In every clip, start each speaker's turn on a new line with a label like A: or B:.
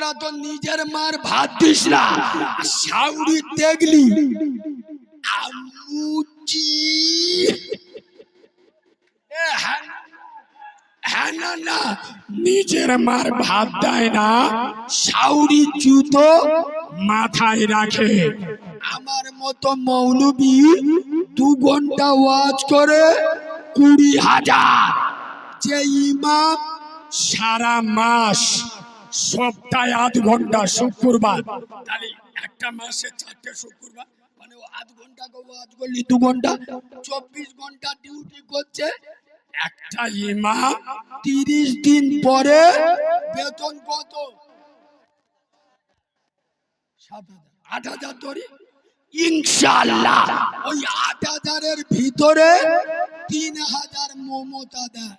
A: তোরা তো নিজের মার ভাত দিস না। সাউরি দেখলি? হ্যাঁ হ্যাঁ না, নিজের মার ভাত দেয় না, সাউরি জুতো মাথায় রাখে। আমার মতো মৌলবি দু ঘণ্টা ওয়াজ করে কুড়ি হাজার। যে ইমাম সারা মাস সপ্তাহে আধ ঘণ্টা শুক্রবার। তাহলে একটা মাসে চারটে শুক্রবার মানে ও আধ ঘণ্টা করে ওয়াজ করলি দু ঘণ্টা, চব্বিশ ঘণ্টা ডিউটি করছে। একটা ইমাম তিরিশ দিন পরে বেতন কত? আট হাজার ধরি। ইনশাল্লাহ ওই আট হাজারের ভিতরে তিন হাজার মমতা দেয়।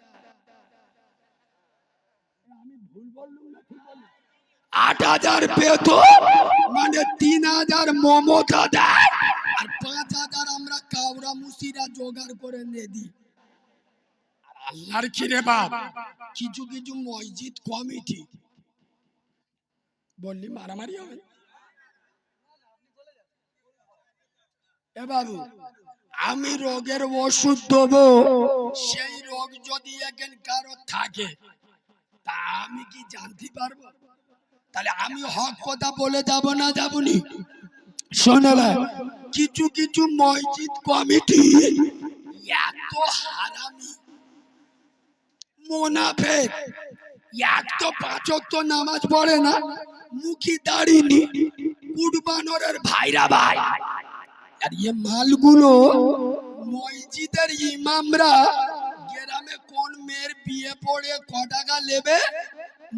A: আট হাজার বেতন মানে তিন হাজার মমতা দেয়। আর পাঁচ হাজার আমরা কাউরা মুসিরা জোগাড় করে নিয়ে দিই। আল্লাহর কি রে বাপ, কিছু কিছু মসজিদ কমিটি। বললি, মারামারি হবে? এ বাবু, আমি রোগের ওষুধ দেবো। সেই রোগ যদি এখন কারও থাকে, তা আমি কি জানতে পারব? তাহলে আমি হক কথা বলে যাব না যাবনি? শোনে ভাই কিছু কিছু মসজিদ কমিটি এত হারামি মোনাফেক এক তো পাঁচক তো নামাজ পড়ে না মুখি দাঁড়িনি কুরবানোরের ভাইরা ভাই। আর ইয়ে মালগুলো মসজিদের ইমামরা গ্রামে কোন মেয়ের বিয়ে পড়ে ক টাকা নেবে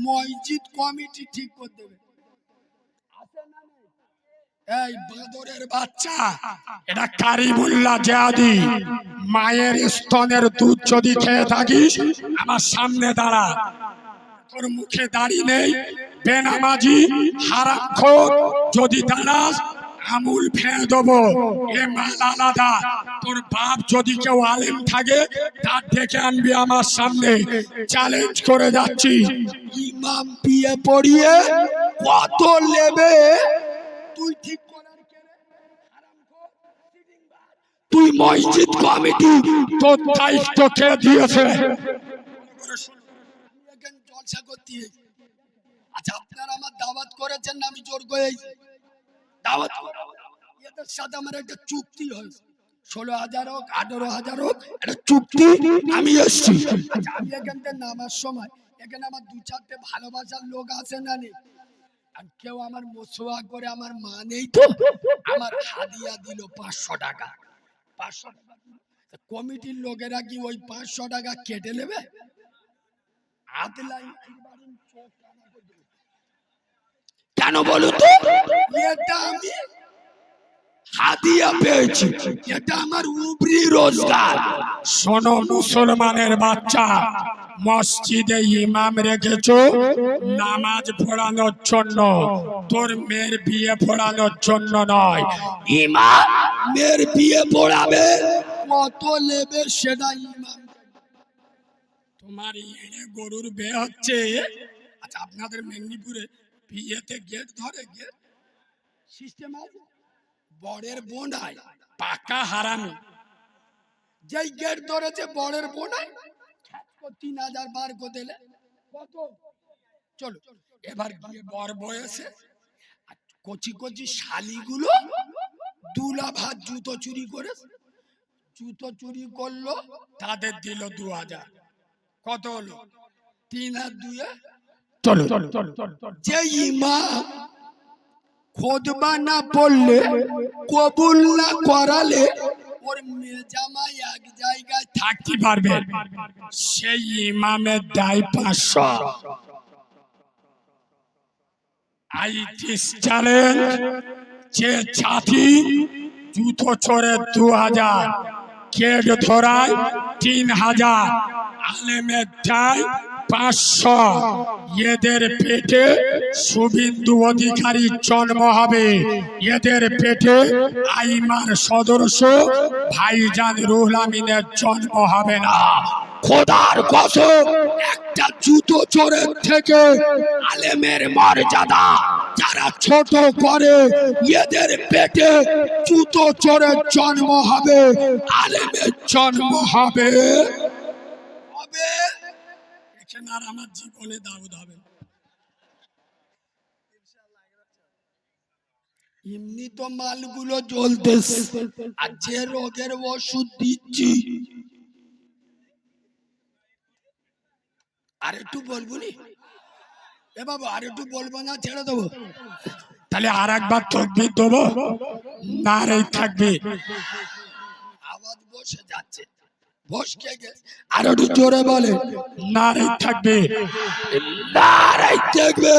A: মসজিদ কমিটি ঠিক করে দেবে। এই বাদরের বাচ্চা, এটা কারিমুল্লাহ জাদি মায়ের স্তনের দুধ যদি খেয়ে থাকিস, আমার সামনে দাঁড়া। তোর মুখে দাঁড়িয়ে নেই, বেনামাজি, হারামখোর যদি দাঁড়াস আমুল ফেলে দেবো। এ মাল তোর বাপ যদি কেউ আলেম থাকে, তার ডেকে আনবি আমার সামনে। চ্যালেঞ্জ করে যাচ্ছি। ইমাম বিয়ে পড়িয়ে কত নেবে? তুই ঠিক। তুই মসজিদ কমিটি, তোর দায়িত্ব কে দিয়েছে? আচ্ছা আপনারা আমার দাওয়াত করেছেন, আমি জোর করে? দাওয়াত এদের সাথে আমার একটা চুক্তি হয়েছে ষোলো হাজার হোক, আঠারো হাজার হোক, একটা চুক্তি আমি এসছি। আচ্ছা আমি এখান থেকে নামার সময়, এখানে আমার দু চারটে ভালোবাসার লোক আছে না নেই? আর কেউ আমার মোসোয়া করে আমার মা নেই তো? আমার হাদিয়া দিল পাঁচশো টাকা। পাঁচশো টাকা কমিটির লোকেরা কি ওই পাঁচশো টাকা কেটে নেবে? আদলাই কেন বলো তো? এটা আমি হাদিয়া পেয়েছি। এটা আমার উপরি রোজগার। শোনো মুসলমানের বাচ্চা মসজিদে ইমাম রেখেছো নামাজ পড়ানোর জন্য তোর মেয়ের বিয়ে পড়ানোর জন্য নয়। ইমাম মেয়ের বিয়ে পড়াবে। কত নেবে সেটা ইমাম। তোমার এনে গরুর বিয়ে হচ্ছে। আচ্ছা আপনাদের মেদিনীপুরে বিয়েতে গেট ধরে গেট সিস্টেম আছে? বরের বোনায় পাকা হারামি। যেই গেট ধরেছে বরের বোনায় তিন হাজার বার দিলে কত? চলো এবার গিয়ে বর বয়সে কচি কচি শালিগুলো দুলা ভাত জুতো চুরি করে জুতো চুরি করল তাদের দিল দু হাজার। কত হলো? তিন আর দুয়ে চলো। যে ইমাম খোদবা না পড়লে, কবুল না করালে, ওর মেজামাই এক জায়গায় থাকতে পারবে। সেই ইমামের দায় পাঁচশো। আই দিস চ্যালেঞ্জ, যে ছাতি জুতো চড়ে দু হাজার কেট ধরায় তিন হাজার। আলেমের দায় পাঁচশো। এদের পেটে শুভিন্দু অধিকারীর জন্ম হবে। এদের পেটে আইমার সদস্য ভাইজান রুহুল আমিনের জন্ম হবে না। খোদার কসম, একটা জুতো চোরের থেকে আলেমের মর্যাদা যারা ছোট করে, এদের পেটে জুতো চোরের জন্ম হবে, আলেমের জন্ম হবে। হবে। আর আমার জীবনে দাউদ হবে না। এমনি তো মালগুলো জ্বলতেছে। আর যে রোগের ওষুধ দিচ্ছি। আর একটু বলব নি? এ বাবু, আর একটু বলব না, ছেড়ে দেবো। তাহলে আর একবার তকবির দেবো। না রে, থাকবে। আওয়াজ বসে যাচ্ছে। বসকে আর একটু জোরে বলে না রে থাকবে। না রে থাকবে।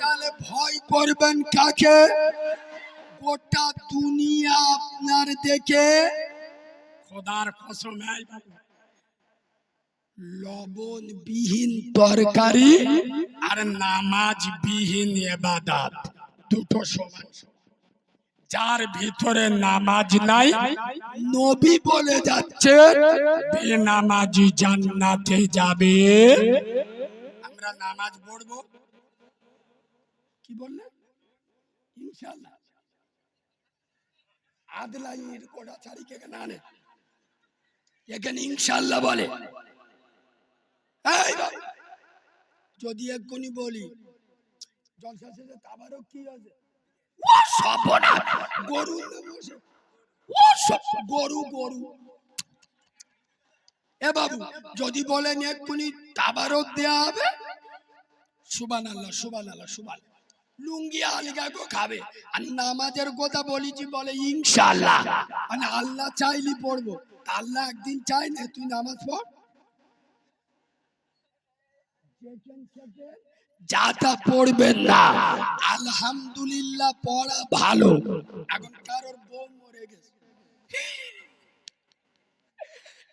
A: তাহলে ভয় করবেন কাকে? গোটা দুনিয়া আপনার দেখে খোদার কসম লবণ বিহীন তরকারি আর নামাজ বিহীন এবাদাত, দুটো সমান। যার ভিতরে নামাজ নাই, নবী বলে যাচ্ছে, বেনামাজি জান্নাতে যাবে। আমরা নামাজ পড়ব। কি বললেন ইনশাআল্লাহ। আদলাইয়ের কোটা ছাড়ি কে না আনে? ইনশাআল্লাহ বলে। যদি এক্ষুনি বলি, জলসা শেষে তাবারও কি আছে? যদি বলেন এক্ষুনি তাবারক দেয়া হবে। সুবান আল্লাহ সুবান আল্লাহ সুবান লুঙ্গি আলগা গো খাবে। আর নামাজের কথা বলেছি, বলে ইনশাআল্লাহ। মানে আল্লাহ চাইলি পড়ব। আল্লাহ একদিন চাই না, তুই নামাজ পড়। যাতা পড়বেন না। আলহামদুলিল্লাহ, পড়া ভালো। এখন কারোর বউ মরে গেছে।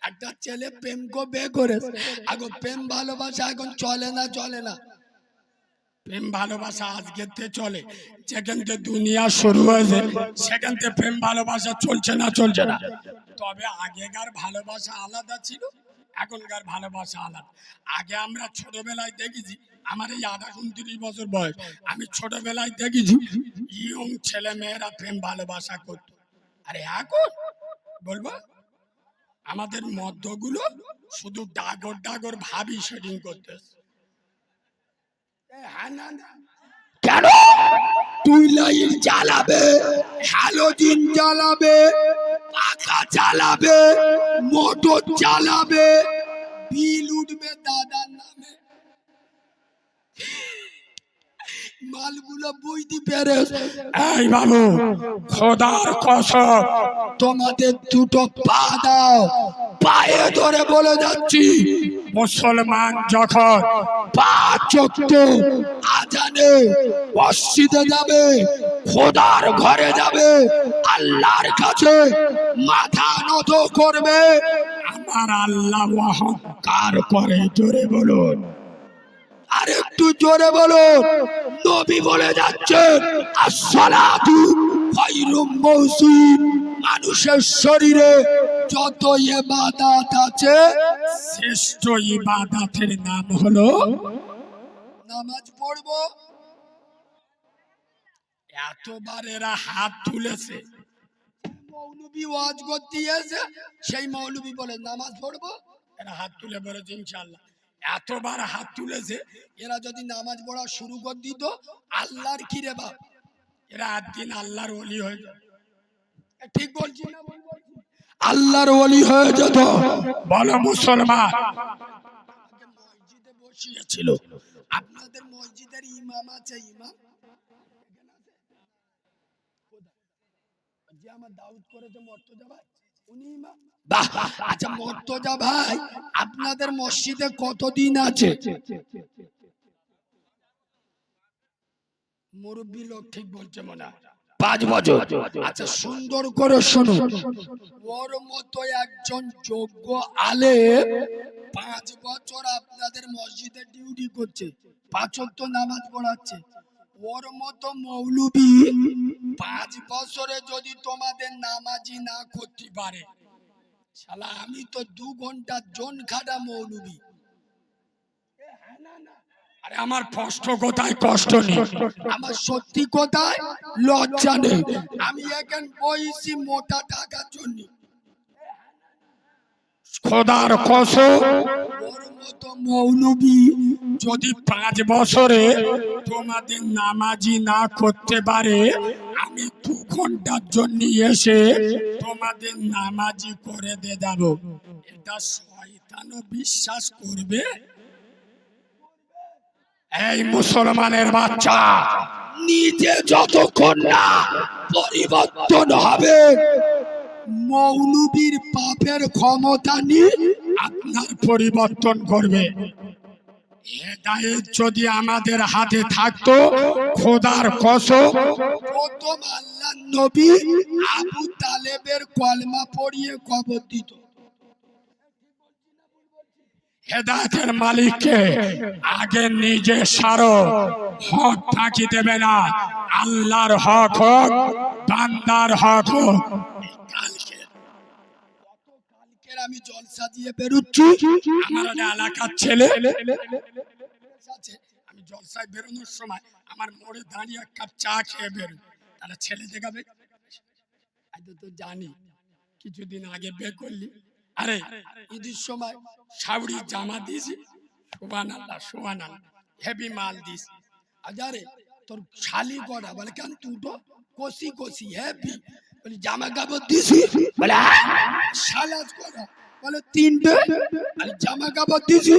A: একটা ছেলে প্রেম কো বে করে এখন প্রেম ভালোবাসা এখন চলে না চলে না। প্রেম ভালোবাসা আজকের থেকে চলে। যেখান থেকে দুনিয়া শুরু হয়েছে, সেখান থেকে প্রেম ভালোবাসা চলছে না চলছে না। তবে আগেকার ভালোবাসা আলাদা ছিল। এখনকার ভালোবাসা আলাদা। আগে আমরা ছোটবেলায় দেখেছি, আমার এই আধা উনত্রিশ বছর বয়স, আমি ছোটবেলায় দেখেছি, ইয়ং ছেলে মেয়েরা প্রেম ভালোবাসা করতো। আরে এখন বলব, আমাদের মধ্যগুলো শুধু ডাগর ডাগর ভাবি শেডিং করতেছে। কেন? তুই লাইট জ্বালাবে হ্যালোজিন জ্বালাবে পাখা চালাবে মোটর চালাবে বিল উঠবে দাদার নামে। মালগুলো বুঝতে পেরে এই বাবু, খোদার কসম, তোমাদের দুটো পা দাও। পায়ে ধরে বলে যাচ্ছি, মুসলমান যখন পাঁচ চক্ত আজানে মসজিদে যাবে, খোদার ঘরে যাবে, আল্লাহর কাছে মাথা নত করবে। আমার আল্লাহ অহংকার করে জোরে বলুন। আর একটু জোরে বলুন, নবী বলে যাচ্ছেন মানুষের শরীরে যত ইবাদত আছে, শ্রেষ্ঠ ইবাদতের নাম হলো নামাজ পড়ব। এতবার এরা হাত তুলেছে। মৌলবি ওয়াজ করতে সেই মৌলবি বলে, নামাজ পড়ব? এরা হাত তুলে বলেছে ইনশাল্লাহ এতবার হাত তুলেছে, এরা যদি নামাজ পড়া শুরু করে দিত, আল্লাহর কি রে বাপ? এরা একদিন আল্লাহর অলি হয়ে যাবে ঠিক বলছি? আল্লাহর অলি হয়ে যেত। বলো মুসলমান। বসিয়েছিল। আপনাদের মসজিদের ইমাম আছে, ইমাম? যে আমার দাউদ করেছে উনি ইমাম আচ্ছা মর্তজা ভাই, আপনাদের মসজিদে কতদিন আছে? মুরব্বী লোক ঠিক বলছে মনে পাঁচ বছর। আচ্ছা সুন্দর করে শোনো ওর মতো একজন যোগ্য আলে পাঁচ বছর আপনাদের মসজিদে ডিউটি করছে। পাঁচক তো নামাজ পড়াচ্ছে। ওর মতো মৌলবি পাঁচ বছরে যদি তোমাদের নামাজি না করতে পারে, শালা, আমি তো দু ঘণ্টা জন খাটা মৌলবি।
B: আরে, আমার কষ্ট কোথায়? কষ্ট নেই।
A: আমার সত্যি কোথায়? লজ্জা নেই। আমি এখন বইছি মোটা টাকার জন্য।
B: খোদার কসম।
A: মতো মৌলবি
B: যদি পাঁচ বছরে তোমাদের নামাজি না করতে পারে আমি দু ঘণ্টার জন্য এসে তোমাদের নামাজি করে দে যাব। এটা শয়তানও বিশ্বাস করবে। এই মুসলমানের বাচ্চা
A: নিজে যতক্ষণ না পরিবর্তন হবে মৌলবীর পাপের ক্ষমতা নিয়ে
B: আপনার পরিবর্তন করবে। হেদায়েত যদি আমাদের হাতে থাকতো খোদার কসম,
A: প্রথম আল্লাহ নবী আবু তালেবের কলমা পড়িয়ে কবর দিত।
B: হেদায়তের মালিককে আগে নিজে সারো, হক ফাঁকি দেবে না। আল্লাহর হক হোক, বান্দার হক হোক।
A: কালকের আমি জলসা দিয়ে
B: আমার এলাকার ছেলে। আমি জলসায় বেরোনোর সময় আমার মোড়ে দাঁড়িয়ে এক কাপ চা খেয়ে বেরো তারা ছেলে দেখাবে। তো জানি, কিছুদিন আগে বে করলি। আরে,
A: ঈদের সময়
B: সাউরি জামা দিয়েছি। সোবান আল্লাহ সোবান আল্লাহ হেভি মাল দিস
A: আজারে তোর শালি করা বলে কেন দুটো কষি কষি হ্যাপি বলি, জামা কাপড় দিছি? বলে হ্যাঁ। সালাজ করা বলে, তিনটে? আর জামা কাপড় দিছি।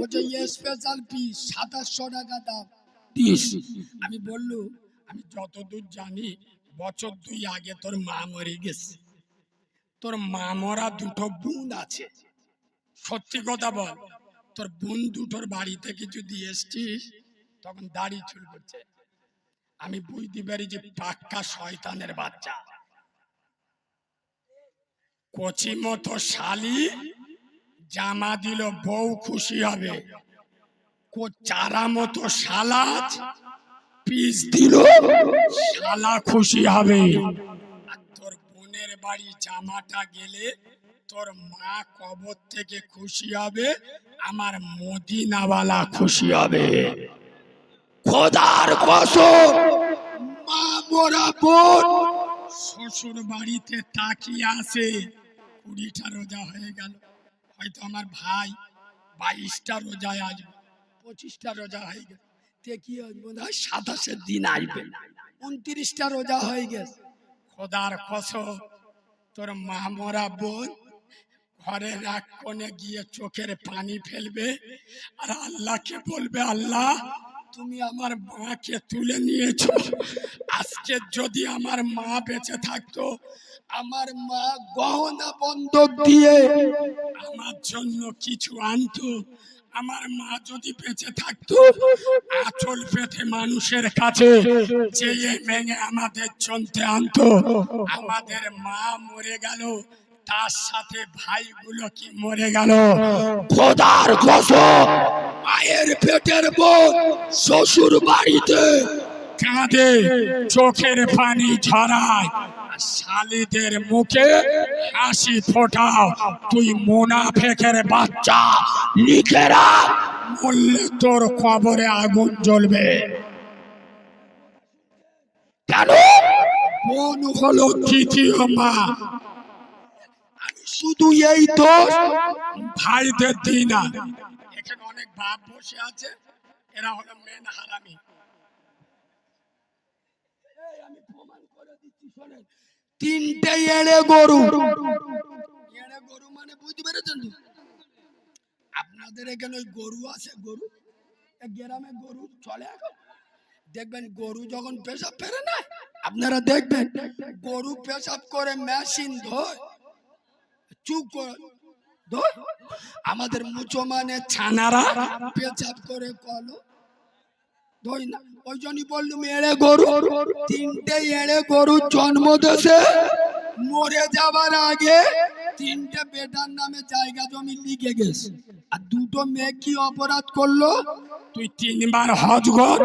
A: বলছে স্পেশাল পিস সাতাশশো টাকা দাম।
B: আমি বললু, আমি যতদূর জানি, বছর দুই আগে তোর মা মরে গেছে। তোর মা মরা দুটো বোন আছে। সত্যি কথা বল, তোর বোন দুটোর বাড়িতে কিছু দিয়ে এসছিস? তখন দাড়ি চুল করছে। আমি বুঝতে পারি যে পাক্কা শয়তানের বাচ্চা। কচি মতো শালি, জামা দিল বউ খুশি হবে। চারা মতো সালাজ পিস দিল, শালা খুশি হবে। তোর বোনের বাড়ি জামাটা গেলে তোর মা কবর থেকে খুশি হবে, আমার মদিনাওয়ালা খুশি হবে।
A: খোদার কসম, মা মোরা বোন
B: শ্বশুর বাড়িতে তাকিয়ে আছে। কুড়িটা রোজা হয়ে গেল। হয়তো আমার ভাই বাইশটা রোজায় আসবে পঁচিশটা রোজা হয়ে গেল।
A: তে কি হয় সাতাশের দিন আসবে উনত্রিশটা রোজা হয়ে গেছে।
B: খোদার কসম, তোর মামরা বোন ঘরের এক কোণে গিয়ে চোখের পানি ফেলবে আর আল্লাহকে বলবে, আল্লাহ তুমি আমার মাকে তুলে নিয়েছো। আজকে যদি আমার মা বেঁচে থাকতো,
A: আমার মা গহনা বন্ধক দিয়ে
B: আমার জন্য কিছু আনতো, আমার মা যদি বেঁচে থাকতো, আচল পেতে মানুষের কাছে চেয়ে ভেঙে আমাদের চলতে আনতো। আমাদের মা মরে গেল, তার সাথে ভাইগুলো কি মরে গেল?
A: খোদার মায়ের পেটের বোন শ্বশুর বাড়িতে।
B: কাঁদে চোখের পানি ঝরায় শালিদের মুখে হাসি ফোটাও। তুই মুনাফেকের বাচ্চা লিখে রাখ মরলে তোর কবরে আগুন জ্বলবে।
A: কেন?
B: বোন হলো তৃতীয় মা।
A: শুধু এই দোষ?
B: ভাইদের দিই না এখানে অনেক বাপ বসে আছে, এরা হলো মেন হারামি।
A: তিনটে এড়ে গরু। এড়ে গরু মানে বুঝতে পেরেছেন? আপনাদের এখানে ওই গরু আছে, গরু? গ্রামে গরু চলে এখন? দেখবেন গরু যখন পেশাব ফেরে না, আপনারা দেখবেন গরু পেশাব করে মেশিন ধোয় চুপ করে আমাদের মুসলমানের
B: ছানারা
A: পেশাব করে কলো। ধই না, ওই জন্যই বললুম, এড়ে গরু, তিনটে এড়ে গরু জন্ম দেশে, মরে যাবার আগে তিনটে বেটার নামে জায়গা জমি লিখে গেছে আর দুটো মেয়ে কি অপরাধ করল?
B: তুই তিনবার হজ কর,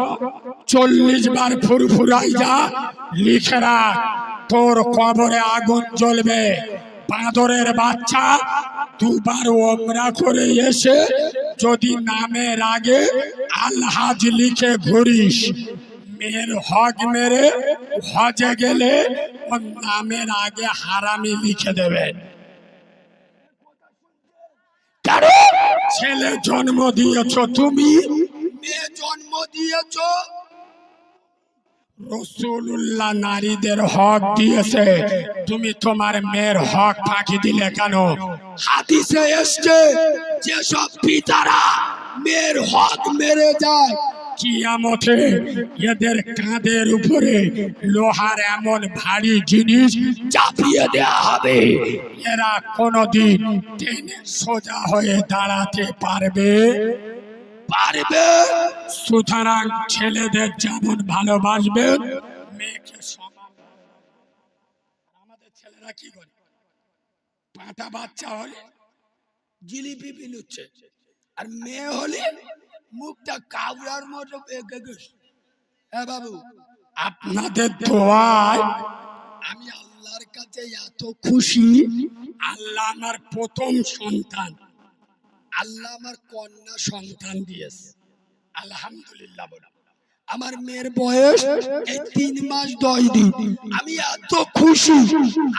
B: চল্লিশ বার ফুরফুরাই যা, লিখে রাখ, তোর কবরে আগুন জ্বলবে। বাঁদরের বাচ্চা, দুবার ওমরা করে এসে যদি নামের আগে আলহাজ লিখে ঘুরিস। মেয়ের হজ মেরে হজে গেলে ওর নামের আগে হারামি লিখে দেবেন ছেলে জন্ম দিয়েছ তুমি?
A: মেয়ে জন্ম দিয়েছ?
B: রসুল্লাহ নারীদের হক দিয়েছে। তুমি তোমার মেয়ের হক ফাঁকি দিলে কেন?
A: হাদিসে এসছে, যেসব পিতারা মেয়ের হক মেরে যায়,
B: কিয়ামতে এদের কাঁধের উপরে লোহার এমন ভারী জিনিস চাপিয়ে দেয়া হবে। এরা কোনোদিন টেনে সোজা হয়ে দাঁড়াতে পারবে?
A: পারবে?
B: সুতরাং ছেলেদের যেমন ভালোবাসবেন মেয়েকে সমান আমাদের ছেলেরা কি করে? পাঁটা বাচ্চা হলে
A: জিলিপি বিলুচ্ছে আর মেয়ে হলে মুখটা কাবড়ার মতো হ্যাঁ বাবু,
B: আপনাদের দোয়ায়
A: আমি আল্লাহর কাছে এত খুশি।
B: আল্লাহ আমার প্রথম সন্তান।
A: আল্লাহ আমার কন্যা সন্তান দিয়েছে।
B: আলহামদুলিল্লাহ বলুন
A: আমার মেয়ের বয়স এই তিন মাস দশ দিন। আমি এত খুশি।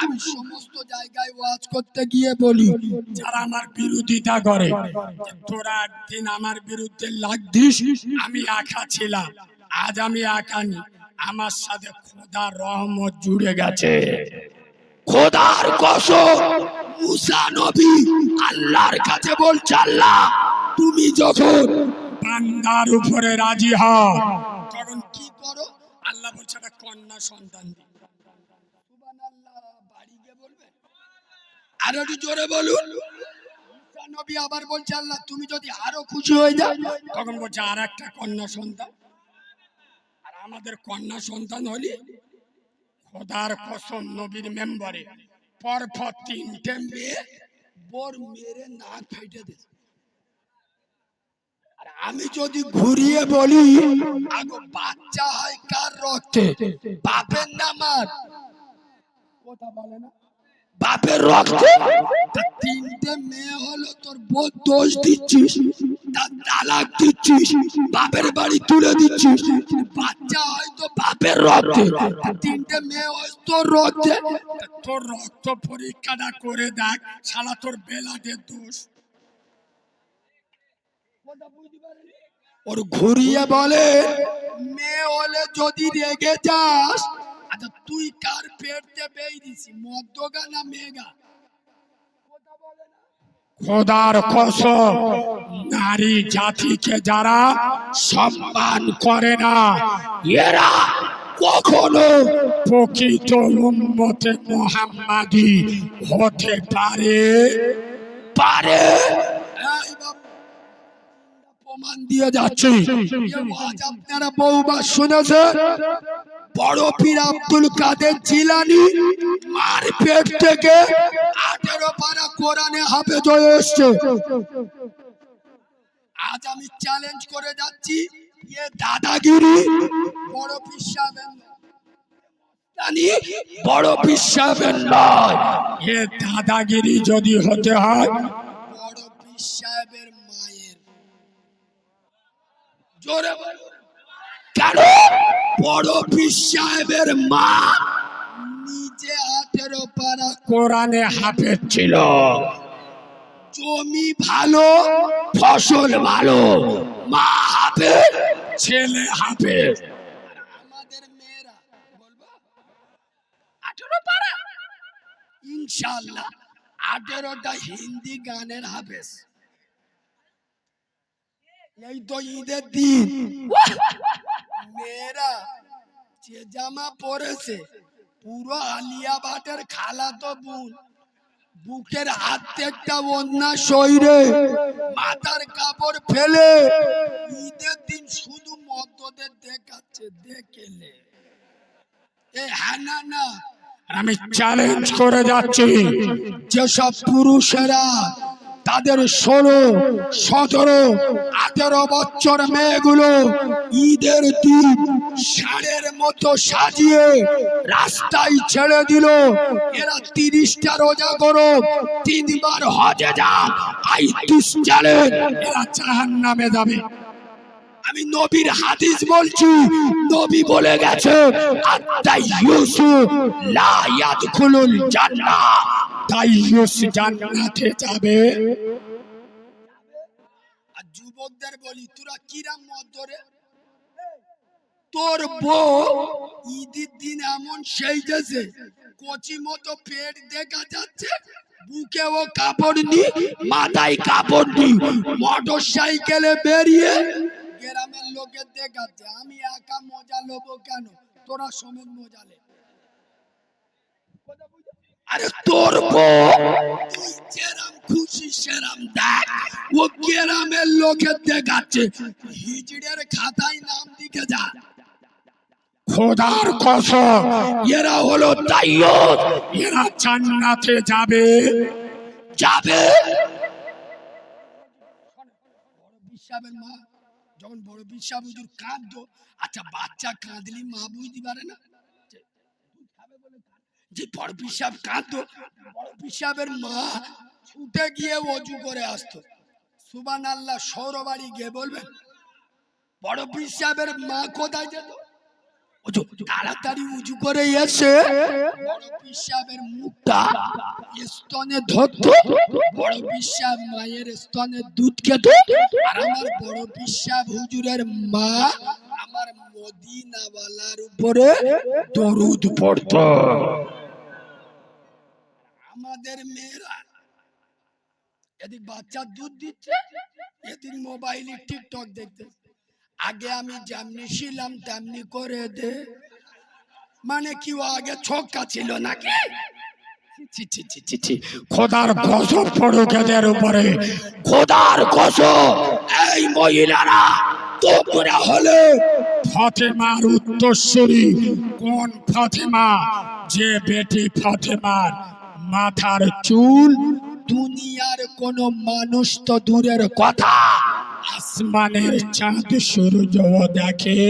A: আমি সমস্ত জায়গায় ওয়াজ করতে গিয়ে বলি,
B: যারা আমার বিরোধিতা করে তোরা একদিন আমার বিরুদ্ধে লাগদিস আমি একা ছিলাম, আজ আমি একা আমার সাথে খোদার রহমত জুড়ে গেছে।
A: খোদার কসম, মুসা নবী আল্লাহর কাছে বলছে, আল্লাহ, তুমি যখন
B: বান্দার উপরে রাজি হও, তখন কি করো? আল্লাহ বলছে, একটা কন্যা সন্তান দি
A: বাড়ি বলবেন আর একটু জোরে বলুন। নবী আবার বলছে, আল্লাহ, তুমি যদি আরও খুশি হয়ে যাও,
B: তখন বলছে, আর একটা কন্যা সন্তান। আর আমাদের কন্যা সন্তান হলে খোদার কসম নবীর মেম্বারে। পরপর তিনটে মেয়ে
A: বোর মেরে নাক ফেটে দে। আর আমি যদি ঘুরিয়ে বলি, আগো বাচ্চা হয় কার রক্তে? বাপের না আমার কথা বলে না? বাপের রক্তে? তিনটে মেয়ে হলো, তোর বোধ দোষ দিচ্ছিস। তালাক দিচ্ছিস, বাপের বাড়ি তুলে দিচ্ছিস। বাচ্চা হয়তো বাপের তিনটে মেয়ে হয় তোর রক্তে।
B: পরীক্ষাটা করে দেখ তোর দোষ।
A: ওর ঘুরিয়ে বলে, মেয়ে হলে যদি রেগে যাস আচ্ছা তুই কার পেটতে বেরিয়েছিস মদ্যগা না মেগা
B: খোদার কসম, নারী জাতিকে যারা সম্মান করে না, এরা কখনো প্রকৃত উম্মতে মোহাম্মাদি হতে পারে?
A: পারে। প্রমাণ দিয়ে যাচ্ছে। আপনারা বহুবার শুনেছেন। বড় পীর আব্দুল কাদের জিলানি মার পেট থেকে আঠেরো পারা কোরআনে হাফেজ হয়ে এসছে। আজ আমি চ্যালেঞ্জ করে যাচ্ছি এ দাদাগিরি বড় পীর সাহেবের বড় পীর নয়
B: এ দাদাগিরি যদি হতে হয়,
A: বড় পীর মায়ের। জোরে বলুন। কেন? বড় সাহেবের মা নিজে আঠেরো পারা
B: কোরআনে হাফেজ ছিল।
A: জমি ভালো, ফসল ভালো, মা হাতে
B: ছেলে হাফেজ।
A: আমাদের মেয়েরা, বলব? আঠেরো পারা ইনশাল্লাহ আঠেরোটা হিন্দি গানের হাফেজ। এই তো ঈদের দিন মেয়েরা যে জামা পরেছে পুরো আলিয়া ভাটের খালা তো বোন বুকের শরীরে মাথার কাপড় ফেলে ঈদের দিন শুধু মদ্যদের দেখাচ্ছে, দেখেলে। এ হ্যাঁ না
B: আমি চ্যালেঞ্জ করে যাচ্ছি।
A: যেসব পুরুষেরা তাদের ষোলো, সতেরো, আঠেরো বছর মেয়েগুলো ঈদের দিন ষাঁড়ের মতো সাজিয়ে রাস্তায় ছেড়ে দিল। এরা তিরিশটা রোজা করো, তিনবার হজে যা আইতুস চলে
B: এরা জাহান নামে যাবে।
A: আমি নবীর হাদিস বলছি, নবী বলে গেছে আত্মাই ইউসুফ, লা ইয়াদখুলুল জান্নাহ।
B: তাই ইউস জান্নাতে যাবে।
A: আর যুবকদের বলি, তোরা কিরাম মত ধরে? তোর বউ ঈদের দিন এমন সেই দেশে কচি মতো পেট দেখা যাচ্ছে বুকে ও কাপড় নি, মাথায় কাপড় নি, মোটর সাইকেলে বেরিয়ে গ্রামের লোকের দেখাচ্ছে, আমি একা মজা নেব কেন? তোরা সমেত মজা লে আরে তোর বউ যেরাম খুশি সেরাম দেখ ও গ্রামের লোকের দেখাচ্ছে হিজড়ের খাতায় নাম লিখে যা
B: খোদার কসম
A: এরা হলো তাইয়ত
B: এরা জান্নাতে যাবে
A: যাবে বিশ্বাবের মা যখন বড় বিশ্বাব হুজুর কাঁদতো আচ্ছা বাচ্চা কাঁদলি মা বুঝতে পারে না যে দুধ খাবে বলে কাঁদে। যে বড় বিশ্বাব কাঁদতো, বড় বিশ্বাবের মা ছুটে গিয়ে অজু করে আসতো। সুবান আল্লাহ সৌরবাড়ি গিয়ে বলবেন, বড় বিশ্বাবের মা কোথায় যেত? তাড়াতাড়ি উঁচু করে এসে বড় পিসাবের মুখটা স্তনে ধরতো, বড় পিসাব মায়ের স্তনে দুধ খেত, আর আমার বড় পিসাব হুজুরের মা আমার মদিনাওয়ালার উপরে দরুদ পড়তো। আমাদের মেয়েরা। এদিক বাচ্চা দুধ দিচ্ছে এদিক মোবাইলে টিকটক দেখতে। আগে আমি যেমনি ছিলাম, তেমনি করে দে। মানে কি আগে ছক্কা ছিল নাকি।
B: খোদার গজব পড়ুক এদের উপরে।
A: খোদার কসম এই মহিলারা তোমরা হলে
B: ফাতেমার উত্তরসূরি। কোন ফাতেমা? যে বেটি ফাতেমার। মাথার চুল
A: দুনিয়ার কোন মানুষ তো দূরের কথা।
B: আসমানের চাঁদ সূর্য দেখে